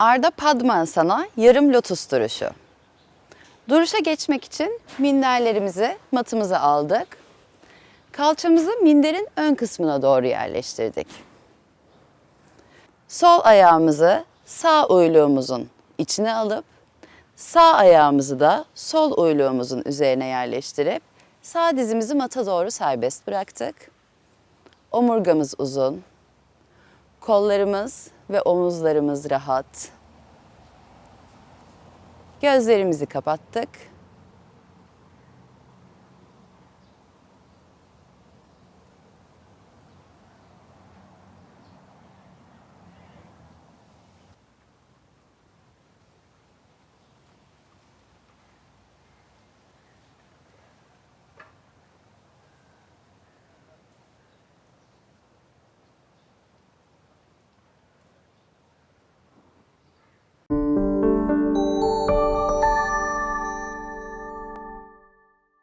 Arda Padmanasana yarım lotus duruşu. Duruşa geçmek için minderlerimizi matımıza aldık. Kalçamızı minderin ön kısmına doğru yerleştirdik. Sol ayağımızı sağ uyluğumuzun içine alıp sağ ayağımızı da sol uyluğumuzun üzerine yerleştirip sağ dizimizi mata doğru serbest bıraktık. Omurgamız uzun. Kollarımız ve omuzlarımız rahat. Gözlerimizi kapattık